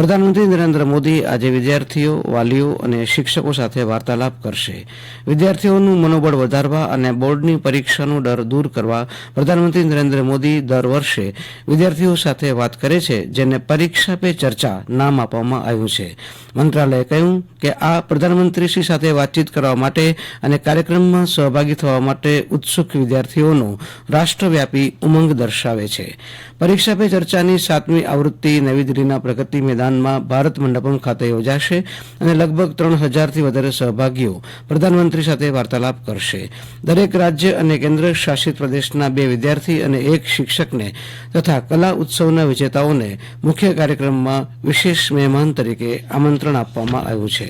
પ્રધાનમંત્રી નરેન્દ્ર મોદી આજે વિદ્યાર્થીઓ, વાલીઓ અને શિક્ષકો સાથે વાર્તાલાપ કરશે. વિદ્યાર્થીઓનું મનોબળ વધારવા અને બોર્ડની પરીક્ષાનો ડર દૂર કરવા પ્રધાનમંત્રી નરેન્દ્ર મોદી દર વર્ષે વિદ્યાર્થીઓ સાથે વાત કરે છે, જેને પરીક્ષા પે ચર્ચા નામ આપવામાં આવ્યું છે. મંત્રાલયે કહ્યું કે આ પ્રધાનમંત્રીશ્રી સાથે વાતચીત કરવા માટે અને કાર્યક્રમમાં સહભાગી થવા માટે ઉત્સુક વિદ્યાર્થીઓનો રાષ્ટ્રવ્યાપી ઉમંગ દર્શાવે છે. પરીક્ષા પે ચર્ચાની સાતમી આવૃત્તિ નવી દિલ્હીના પ્રગતિ મેદાનમાં ભારત મંડપમ ખાતે યોજાશે અને લગભગ ત્રણ હજારથી વધારે સહભાગીઓ પ્રધાનમંત્રી સાથે વાર્તાલાપ કરશે. દરેક રાજ્ય અને કેન્દ્ર શાસિત પ્રદેશના બે વિદ્યાર્થી અને એક શિક્ષકને તથા કલા ઉત્સવના વિજેતાઓને મુખ્ય કાર્યક્રમમાં વિશેષ મહેમાન તરીકે આમંત્રણ આપવામાં આવ્યું છે.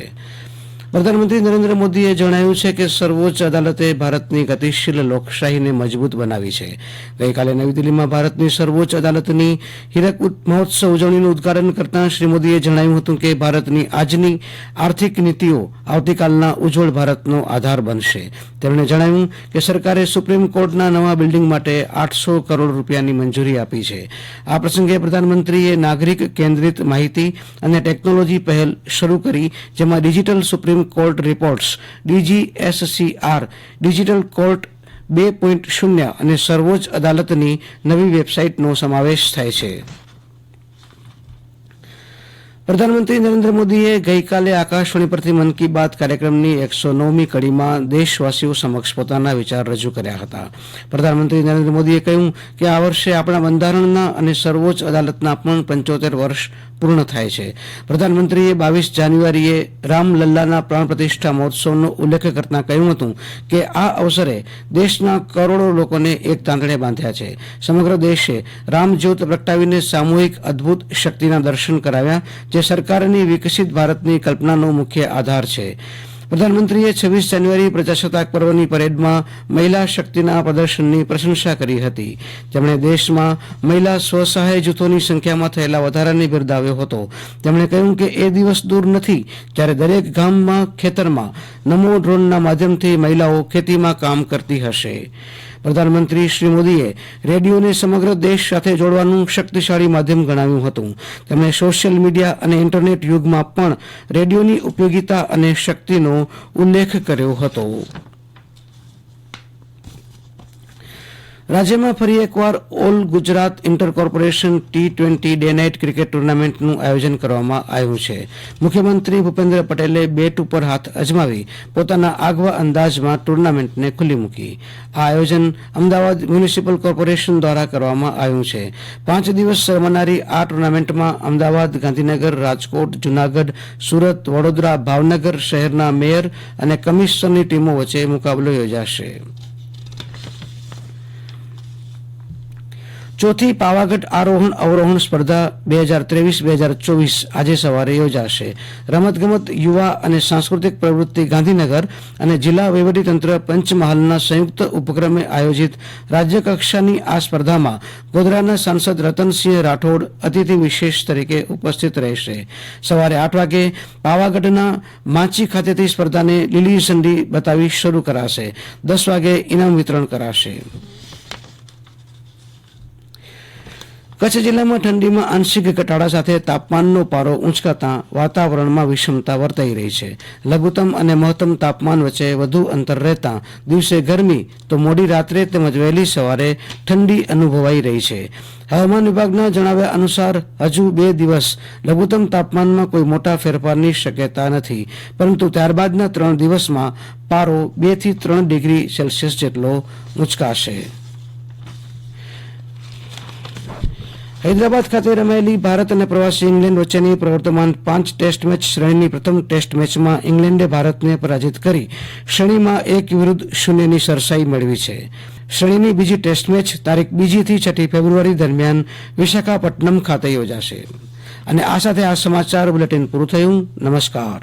પ્રધાનમંત્રી નરેન્દ્ર મોદીએ જણાવ્યું છે કે સર્વોચ્ચ અદાલતે ભારતની ગતિશીલ લોકશાહીને મજબૂત બનાવી છે. ગઈકાલે નવી દિલ્હીમાં ભારતની સર્વોચ્ચ અદાલતની હીરક મહોત્સવ ઉજવણીનું ઉદઘાટન કરતાં શ્રી મોદીએ જણાવ્યું હતું કે ભારતની આજની આર્થિક નીતિઓ આવતીકાલના ઉજ્જવળ ભારતનો આધાર બનશે. તેમણે જણાવ્યું કે સરકારે સુપ્રીમ કોર્ટના નવા બિલ્ડિંગ માટે આઠસો કરોડ રૂપિયાની મંજૂરી આપી છે. આ પ્રસંગે પ્રધાનમંત્રીએ નાગરિક કેન્દ્રિત માહિતી અને ટેકનોલોજી પહેલ શરૂ કરી, જેમાં digital supreme court reports, DGSCR, digital court બે પોઈન્ટ શૂન્ય અને સર્વોચ્ચ અદાલતની નવી વેબસાઇટનો સમાવેશ થાય છે. પ્રધાનમંત્રી નરેન્દ્ર મોદીએ ગઈકાલે આકાશવાણી પરથી મન કી બાત કાર્યક્રમની એકસો નવમી કડીમાં દેશવાસીઓ સમક્ષ પોતાના વિચાર રજૂ કર્યા હતા. પ્રધાનમંત્રી નરેન્દ્ર મોદીએ કહ્યું કે આ વર્ષે આપણા બંધારણના અને સર્વોચ્ચ અદાલતના પણ પંચોતેર વર્ષ પૂર્ણ થાય છે. પ્રધાનમંત્રીએ બાવીસ જાન્યુઆરીએ રામલલ્લાના પ્રાણ પ્રતિષ્ઠા મહોત્સવનો ઉલ્લેખ કરતા કહ્યું હતું કે આ અવસરે દેશના કરોડો લોકોને એક તાંતણે બાંધ્યા છે. સમગ્ર દેશે રામજ્યોત પ્રગટાવીને સામૂહિક અદભુત શક્તિના દર્શન કરાવ્યા જે સરકારની વિકસિત ભારતની કલ્પનાનો મુખ્ય આધાર છે. પ્રધાનમંત્રીએ છવ્વીસ જાન્યુઆરી પ્રજાસત્તાક પર્વની પરેડમાં મહિલા શક્તિના પ્રદર્શનની પ્રશંસા કરી હતી. તેમણે દેશમાં મહિલા સ્વસહાય જૂથોની સંખ્યામાં થયેલા વધારાને બિરદાવ્યો હતો. તેમણે કહ્યું કે એ દિવસ દૂર નથી, જ્યારે દરેક ગામમાં, ખેતરમાં નમો ડ્રોનના માધ્યમથી મહિલાઓ ખેતીમાં કામ કરતી હશે. પ્રધાનમંત્રી શ્રી મોદીએ રેડિયોને સમગ્ર દેશ સાથે જોડવાનું શક્તિશાળી માધ્યમ ગણાવ્યું હતું. તેમણે સોશિયલ મીડિયા અને ઇન્ટરનેટ યુગમાં પણ રેડિયોની ઉપયોગિતા અને શક્તિનો ઉલ્લેખ કર્યો હતો. રાજ્યમાં ફરી એકવાર all Gujarat inter corporation T twenty day night cricket ટુર્નામેન્ટનું આયોજન કરવામાં આવ્યું છે. મુખ્યમંત્રી ભૂપેન્દ્ર પટેલે બેટ ઉપર હાથ અજમાવી પોતાના આગવા અંદાજમાં ટુર્નામેન્ટને ખુલ્લી મૂકી. આ આયોજન અમદાવાદ મ્યુનિસિપલ કોર્પોરેશન દ્વારા કરવામાં આવ્યું છે. પાંચ દિવસ રમાનારી આ ટુર્નામેન્ટમાં અમદાવાદ, ગાંધીનગર, રાજકોટ, જુનાગઢ, સુરત, વડોદરા, ભાવનગર શહેરના મેયર અને કમિશનરની ટીમો વચ્ચે મુકાબલો યોજાશે. ચોથી પાવાગઢ આરોહણ અવરોહણ સ્પર્ધા બે હજાર ત્રેવીસ, બે હજાર ચોવીસ આજે સવારે યોજાશે. રમતગમત, યુવા અને સાંસ્કૃતિક પ્રવૃત્તિ ગાંધીનગર અને જિલ્લા વહીવટીતંત્ર પંચમહાલના સંયુક્ત ઉપક્રમે આયોજિત રાજ્યકક્ષાની આ સ્પર્ધામાં ગોધરાના સાંસદ રતનસિંહ રાઠોડ અતિથિ વિશેષ તરીકે ઉપસ્થિત રહેશે. સવારે આઠ વાગે પાવાગઢના માંચી ખાતેથી સ્પર્ધાને લીલી ઝંડી બતાવી શરૂ કરાશે. દસ વાગે ઇનામ વિતરણ કરાશે. કચ્છ જિલ્લામાં ઠંડીમાં આંશિક ઘટાડા સાથે તાપમાનનો પારો ઉંચકાતા વાતાવરણમાં વિષમતા વર્તાઈ રહી છે. લઘુત્તમ અને મહત્તમ તાપમાન વચ્ચે વધુ અંતર રહેતા દિવસે ગરમી, તો મોડી રાત્રે તેમજ વહેલી સવારે ઠંડી અનુભવાઈ રહી છે. હવામાન વિભાગના જણાવ્યા અનુસાર, હજુ બે દિવસ લઘુત્તમ તાપમાનમાં કોઈ મોટા ફેરફારની શક્યતા નથી, પરંતુ ત્યારબાદના ત્રણ દિવસમાં પારો બેથી ત્રણ ડિગ્રી સેલ્સિયસ જેટલો ઉંચકાશે હૈદરાબાદ ખાતે રમાયેલી ભારત અને પ્રવાસી ઇંગ્લેન્ડ વચ્ચેની પ્રવર્તમાન પાંચ ટેસ્ટ મેચ, શ્રેણીની પ્રથમ ટેસ્ટ મેચમાં ઇંગ્લેન્ડે ભારતને પરાજિત કરી શ્રેણીમાં એક વિરુદ્ધ શૂન્યની સરસાઈ મેળવી છે. શ્રેણીની બીજી ટેસ્ટ મેચ તારીખ બીજીથી છઠ્ઠી ફેબ્રુઆરી દરમિયાન વિશાખાપટ્ટનમ ખાતે યોજાશે. અને આ સાથે આ સમાચાર બુલેટિન પૂરું થયું. નમસ્કાર.